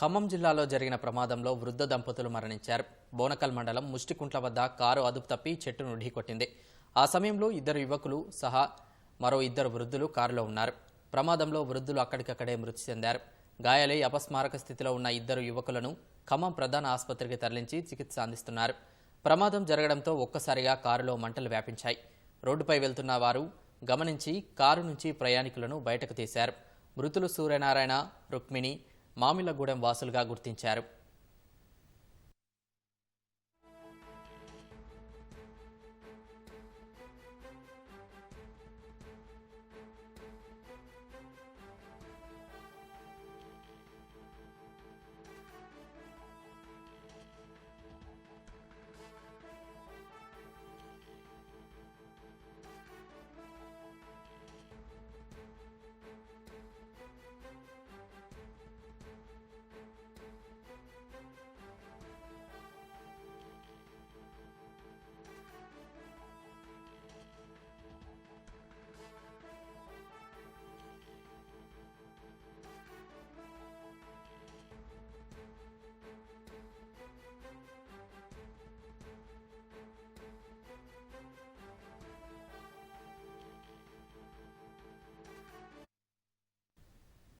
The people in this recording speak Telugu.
ఖమ్మం జిల్లాలో జరిగిన ప్రమాదంలో వృద్ధ దంపతులు మరణించారు. బోనకల్ మండలం ముష్టికుంట్ల వద్ద కారు అదుపు తప్పి చెట్టును ఢీకొట్టింది ఆ సమయంలో ఇద్దరు యువకులు సహా మరో ఇద్దరు వృద్ధులు కారులో ఉన్నారు. ప్రమాదంలో వృద్ధులు అక్కడికక్కడే మృతి చెందారు. గాయాలై అపస్మారక స్థితిలో ఉన్న ఇద్దరు యువకులను ఖమ్మం ప్రధాన ఆసుపత్రికి తరలించి చికిత్స అందిస్తున్నారు. ప్రమాదం జరగడంతో ఒక్కసారిగా కారులో మంటలు వ్యాపించాయి. రోడ్డుపై వెళ్తున్న వారు గమనించి కారు నుంచి ప్రయాణికులను బయటకు తీశారు. మృతులు సూర్యనారాయణ రుక్మిణి మామిలగూడెం వాసులుగా గుర్తించారు.